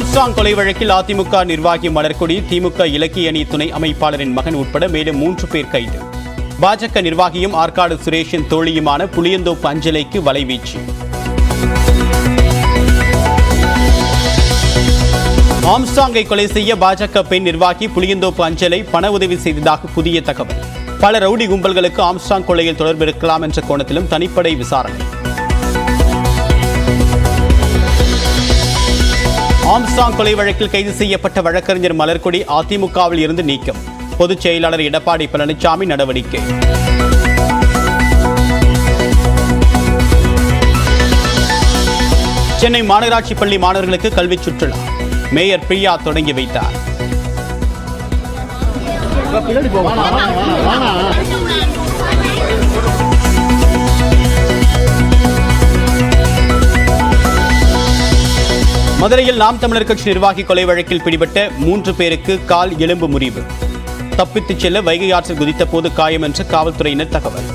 Armstrong கொலை வழக்கில் அதிமுக நிர்வாகி மலர்கொடி திமுக இலக்கிய அணி துணை அமைப்பாளரின் மகன் உட்பட மேலும் மூன்று பேர் கைது. பாஜக நிர்வாகியும் ஆற்காடு சுரேஷின் தோழியுமான புளியந்தோப்பு அஞ்சலைக்கு வலைவீச்சு ஆம்சாங்கை கொலை செய்ய பாஜக பெண் நிர்வாகி புளியந்தோப்பு அஞ்சலை பண உதவி செய்ததாக புதிய தகவல். பல ரவுடி கும்பல்களுக்கு ஆம்சாங் கொலையில் தொடர்பு இருக்கலாம் என்ற கோணத்திலும் தனிப்படை விசாரணை. ஆம்ஸ்டாங் கொலை வழக்கில் கைது செய்யப்பட்ட வழக்கறிஞர் மலர்கொடி அதிமுகவில் இருந்து நீக்கம். பொதுச் செயலாளர் எடப்பாடி பழனிசாமி நடவடிக்கை. சென்னை மாநகராட்சி பள்ளி மாணவர்களுக்கு கல்வி சுற்றுலா. மேயர் பிரியா தொடங்கி வைத்தார். மதுரையில் நாம் தமிழர் கட்சி நிர்வாகி கொலை வழக்கில் பிடிபட்ட மூன்று பேருக்கு கால் எலும்பு முறிவு. தப்பித்துச் செல்ல வைகை ஆற்றில் குதித்த போது காயம் என்று காவல்துறையினர் தகவல்.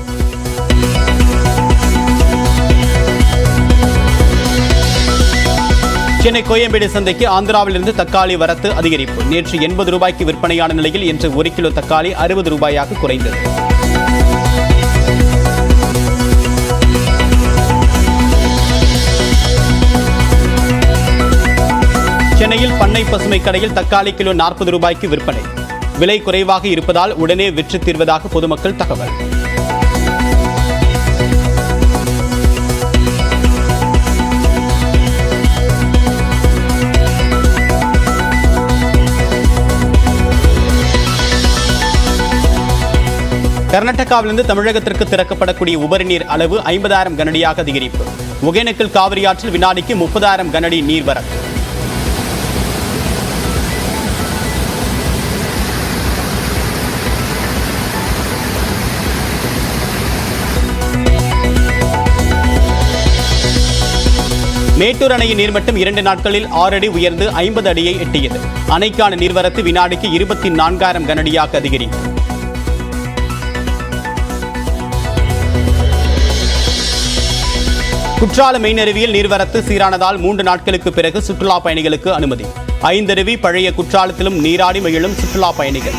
சென்னை கோயம்பேடு சந்தைக்கு ஆந்திராவிலிருந்து தக்காளி வரத்து அதிகரிப்பு. நேற்று எண்பது ரூபாய்க்கு விற்பனையான நிலையில் இன்று ஒரு கிலோ தக்காளி அறுபது ரூபாயாக குறைந்தது. சென்னையில் பண்ணை பசுமை கடையில் தக்காளி கிலோ நாற்பது ரூபாய்க்கு விற்பனை. விலை குறைவாக இருப்பதால் உடனே விற்று தீர்வதாக பொதுமக்கள் தகவல். கர்நாடகாவிலிருந்து தமிழகத்திற்கு திறக்கப்படக்கூடிய உபரி நீர் அளவு ஐம்பதாயிரம் கனடியாக அதிகரிப்பு. ஒகேனக்கல் காவிரி ஆற்றில் வினாடிக்கு முப்பதாயிரம் கனடி நீர்வரத்து. மேட்டூர் அணையின் நீர்மட்டம் இரண்டு நாட்களில் ஆறு அடி உயர்ந்து ஐம்பது அடியை எட்டியது. அணைக்கான நீர்வரத்து வினாடிக்கு இருபத்தி நான்காயிரம் கனடியாக அதிகரிப்பு குற்றால மெயினருவியில் நீர்வரத்து சீரானதால் மூன்று நாட்களுக்கு பிறகு சுற்றுலா பயணிகளுக்கு அனுமதி. ஐந்தருவி பழைய குற்றாலத்திலும் நீராடி மகிழும் சுற்றுலா பயணிகள்.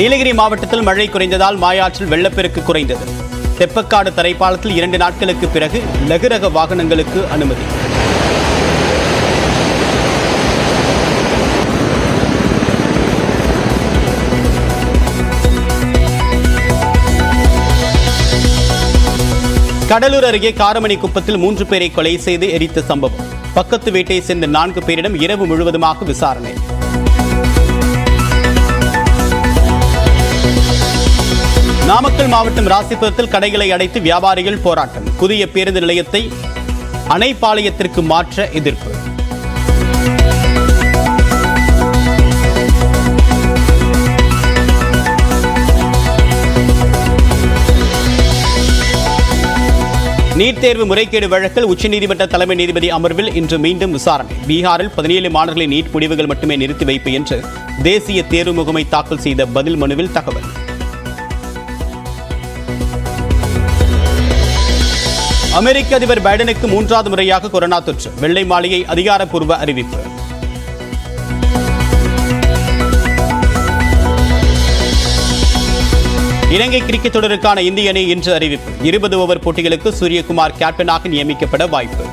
நீலகிரி மாவட்டத்தில் மழை குறைந்ததால் மாயாற்றில் வெள்ளப்பெருக்கு குறைந்தது. தெப்பக்காடு தரைப்பாலத்தில் இரண்டு நாட்களுக்கு பிறகு லகுரக வாகனங்களுக்கு அனுமதி. கடலூர் அருகே காரமணி குப்பத்தில் மூன்று பேரை கொலை செய்து எரித்த சம்பவம். பக்கத்து வீட்டை சேர்ந்த நான்கு பேரிடம் இரவு முழுவதுமாக விசாரணை. நாமக்கல் மாவட்டம் ராசிபுரத்தில் கடைகளை அடைத்து வியாபாரிகள் போராட்டம். புதிய பேருந்து நிலையத்தை அணைப்பாளையத்திற்கு மாற்ற எதிர்ப்பு. நீட் தேர்வு முறைகேடு வழக்கில் உச்சநீதிமன்ற தலைமை நீதிபதி அமர்வில் இன்று மீண்டும் விசாரணை. பீகாரில் பதினேழு மாணவர்களின் நீட் முடிவுகள் மட்டுமே நிறுத்தி வைப்பு என்று தேசிய தேர்வு முகமை தாக்கல் செய்த பதில் மனுவில் தகவல். அமெரிக்க அதிபர் பைடனுக்கு மூன்றாவது முறையாக கொரோனா தொற்று. வெள்ளை மாளிகை அதிகாரப்பூர்வ அறிவிப்பு. இலங்கை கிரிக்கெட் தொடருக்கான இந்திய அணி இன்று அறிவிப்பு. இருபது ஓவர் போட்டிகளுக்கு சூரியகுமார் கேப்டனாக நியமிக்கப்பட வாய்ப்பு.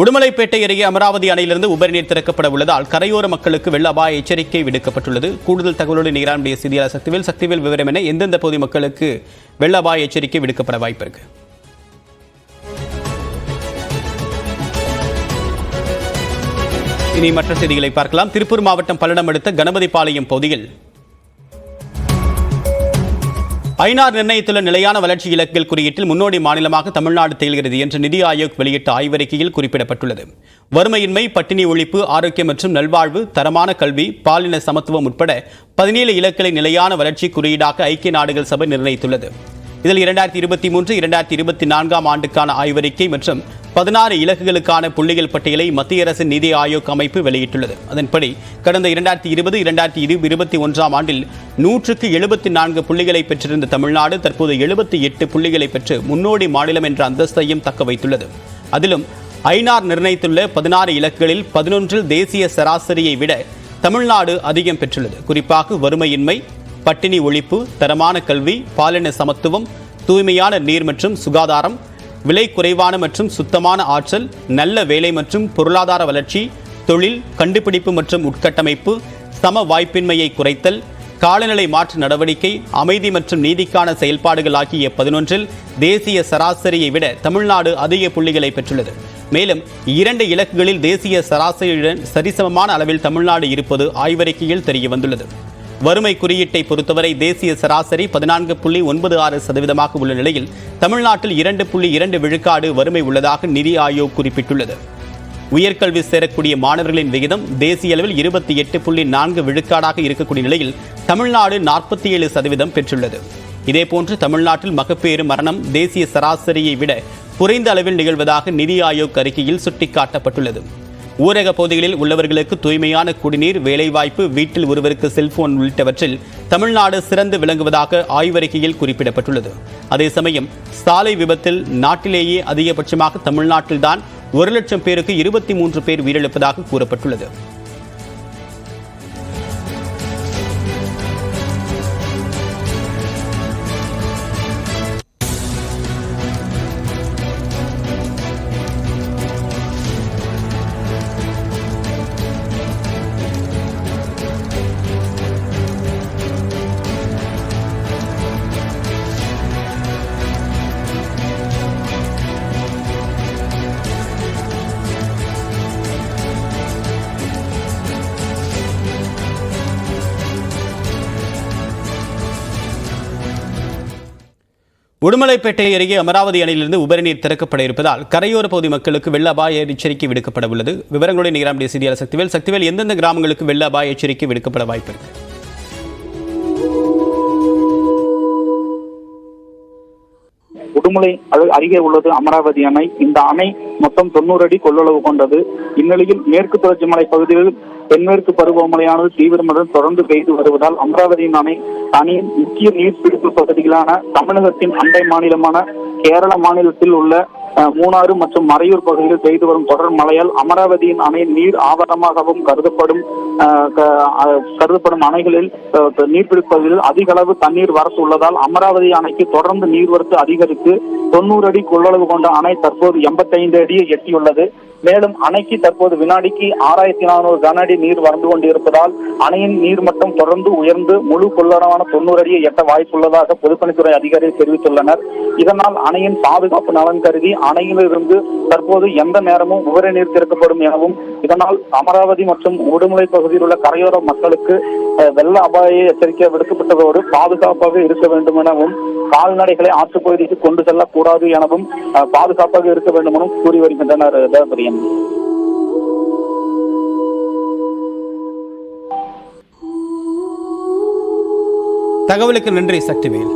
உடுமலைப்பேட்டை அருகே அமராவதி அணையிலிருந்து உபரி நீர் திறக்கப்பட உள்ளதால் கரையோர மக்களுக்கு வெள்ள அபாய எச்சரிக்கை விடுக்கப்பட்டுள்ளது. கூடுதல் தகவலோடு நிகரானுடைய செய்தியாளர் சக்திவேல். சக்திவேல் விவரம் என எந்தெந்த பகுதி மக்களுக்கு வெள்ள அபாய எச்சரிக்கை விடுக்கப்பட வாய்ப்பு இருக்கு? இனி மற்ற செய்திகளை பார்க்கலாம். திருப்பூர் மாவட்டம் பல்லடம் அடுத்த கணபதிபாளையம் பகுதியில் ஐநார் நிர்ணயித்துள்ள நிலையான வளர்ச்சி இலக்குகள் குறியீட்டில் முன்னோடி மாநிலமாக தமிழ்நாடு திகழ்கிறது என்று நிதி ஆயோக் வெளியிட்ட ஆய்வறிக்கையில் குறிப்பிடப்பட்டுள்ளது. வறுமையின்மை பட்டினி ஒழிப்பு ஆரோக்கியம் மற்றும் நல்வாழ்வு தரமான கல்வி பாலின சமத்துவம் உட்பட பதினேழு இலக்குகளை நிலையான வளர்ச்சி குறியீடாக ஐக்கிய நாடுகள் சபை நிர்ணயித்துள்ளது. இதில் இரண்டாயிரத்தி இருபத்தி மூன்று இரண்டாயிரத்தி இருபத்தி நான்காம் ஆண்டுக்கான ஆய்வறிக்கை மற்றும் பதினாறு இலக்குகளுக்கான புள்ளிகள் பட்டியலை மத்திய அரசின் நிதி ஆயோக் அமைப்பு வெளியிட்டுள்ளது. அதன்படி கடந்த இரண்டாயிரத்தி இருபது இரண்டாயிரத்தி இரு இருபத்தி ஒன்றாம் ஆண்டில் நூற்றுக்கு எழுபத்தி நான்கு புள்ளிகளை பெற்றிருந்த தமிழ்நாடு தற்போது எழுபத்தி எட்டு புள்ளிகளை பெற்று முன்னோடி மாநிலம் என்ற அந்தஸ்தையும் தக்க வைத்துள்ளது. அதிலும் ஐநார் நிர்ணயித்துள்ள பதினாறு இலக்குகளில் பதினொன்றில் தேசிய சராசரியை விட தமிழ்நாடு அதிகம் பெற்றுள்ளது. குறிப்பாக வறுமையின்மை பட்டினி ஒழிப்பு தரமான கல்வி பாலின சமத்துவம் தூய்மையான நீர் மற்றும் சுகாதாரம் விலை குறைவான மற்றும் சுத்தமான ஆற்றல் நல்ல வேலை மற்றும் பொருளாதார வளர்ச்சி தொழில் கண்டுபிடிப்பு மற்றும் உட்கட்டமைப்பு சம வாய்ப்பின்மையை குறைத்தல் காலநிலை மாற்று நடவடிக்கை அமைதி மற்றும் நீதிக்கான செயல்பாடுகள் ஆகிய பதினொன்றில் தேசிய சராசரியை விட தமிழ்நாடு அதிக புள்ளிகளை பெற்றுள்ளது. மேலும் இரண்டு இலக்குகளில் தேசிய சராசரியுடன் சரிசமமான அளவில் தமிழ்நாடு இருப்பது ஆய்வறிக்கையில் தெரிய வந்துள்ளது வறுமை குறியீட்டை பொறுத்தவரை தேசிய சராசரி பதினான்கு புள்ளி ஒன்பது ஆறு சதவீதமாக உள்ள நிலையில் தமிழ்நாட்டில் இரண்டு புள்ளி இரண்டு விழுக்காடு வறுமை உள்ளதாக நிதி ஆயோக் குறிப்பிட்டுள்ளது. உயர்கல்வி சேரக்கூடிய மாணவர்களின் விகிதம் தேசிய அளவில் இருபத்தி எட்டு புள்ளி நான்கு விழுக்காடாக இருக்கக்கூடிய நிலையில் தமிழ்நாடு நாற்பத்தி ஏழு சதவீதம் பெற்றுள்ளது. இதேபோன்று தமிழ்நாட்டில் மகப்பேறு மரணம் தேசிய சராசரியை விட குறைந்த அளவில் நிகழ்வதாக நிதி ஆயோக் அறிக்கையில் சுட்டிக்காட்டப்பட்டுள்ளது. ஊரக பகுதிகளில் உள்ளவர்களுக்கு தூய்மையான குடிநீர் வேலைவாய்ப்பு வீட்டில் ஒருவருக்கு செல்போன் உள்ளிட்டவற்றில் தமிழ்நாடு சிறந்து விளங்குவதாக ஆய்வறிக்கையில் குறிப்பிடப்பட்டுள்ளது. அதே சமயம் சாலை விபத்தில் நாட்டிலேயே அதிகபட்சமாக தமிழ்நாட்டில்தான் ஒரு லட்சம் பேருக்கு இருபத்தி மூன்று பேர் உயிரிழப்பதாக கூறப்பட்டுள்ளது. உடுமலைப்பேட்டை அருகே அமராவதி அணையிலிருந்து உபரிநீர் திறக்கப்பட இருப்பதால் கரையோர பகுதி மக்களுக்கு வெள்ள அபாய எச்சரிக்கை விடுக்கப்பட உள்ளது. விவரங்களுடன் நிகராம் செய்தியாளர் சக்திவேல். சக்திவேல் எந்தெந்த கிராமங்களுக்கு வெள்ள அபாய எச்சரிக்கை விடுக்கப்பட வாய்ப்பு இருக்கு? உடுமலை அருகே உள்ளது அமராவதி அணை. இந்த அணை மொத்தம் தொண்ணூறு அடி கொள்ளளவு கொண்டது. இந்நிலையில் மேற்கு தொடர்ச்சி மலை பகுதியில் தென்மேற்கு பருவமழையானது தீவிரமுடன் தொடர்ந்து பெய்து வருவதால் அமராவதியின் அணை அணையின் முக்கிய நீர்பிடிப்பு பகுதிகளான தமிழகத்தின் அண்டை மாநிலமான கேரள மாநிலத்தில் உள்ள மூணாறு மற்றும் மறையூர் பகுதியில் பெய்து வரும் தொடர் மழையால் அமராவதியின் அணை நீர் ஆவரணமாகவும் கருதப்படும் அஹ், கருதப்படும் அணைகளில் அஹ், அதிக அளவு தண்ணீர் வரத்து உள்ளதால் அமராவதி அணைக்கு தொடர்ந்து நீர்வரத்து அதிகரித்து தொண்ணூறு அடி கொள்ளளவு கொண்ட அணை தற்போது எண்பத்தைந்து அடியை எட்டியுள்ளது. மேலும் அணைக்கு தற்போது வினாடிக்கு ஆறாயிரத்தி நானூறு கன அடி நீர் வந்து கொண்டிருப்பதால் அணையின் நீர்மட்டம் தொடர்ந்து உயர்ந்து முழு கொள்ளளவான தொண்ணூறு அடியை எட்ட வாய்ப்புள்ளதாக பொதுப்பணித்துறை அதிகாரிகள் தெரிவித்துள்ளனர். இதனால் அணையின் பாதுகாப்பு நலன் கருதி அணையிலிருந்து தற்போது எந்த நேரமும் உபரி நீர் திறக்கப்படும் எனவும் இதனால் அமராவதி மற்றும் உடுமலை பகுதியில் உள்ள கரையோர மக்களுக்கு வெள்ள அபாய எச்சரிக்கை விடுக்கப்பட்டதோடு பாதுகாப்பாக இருக்க வேண்டும் எனவும் கால்நடைகளை ஆற்றுப்பகுதிக்கு கொண்டு செல்லக்கூடாது எனவும் பாதுகாப்பாக இருக்க வேண்டும் எனவும் கூறி வருகின்றனர் தேவபிரியன் தகவலுக்கு நன்றி சக்திவேல்.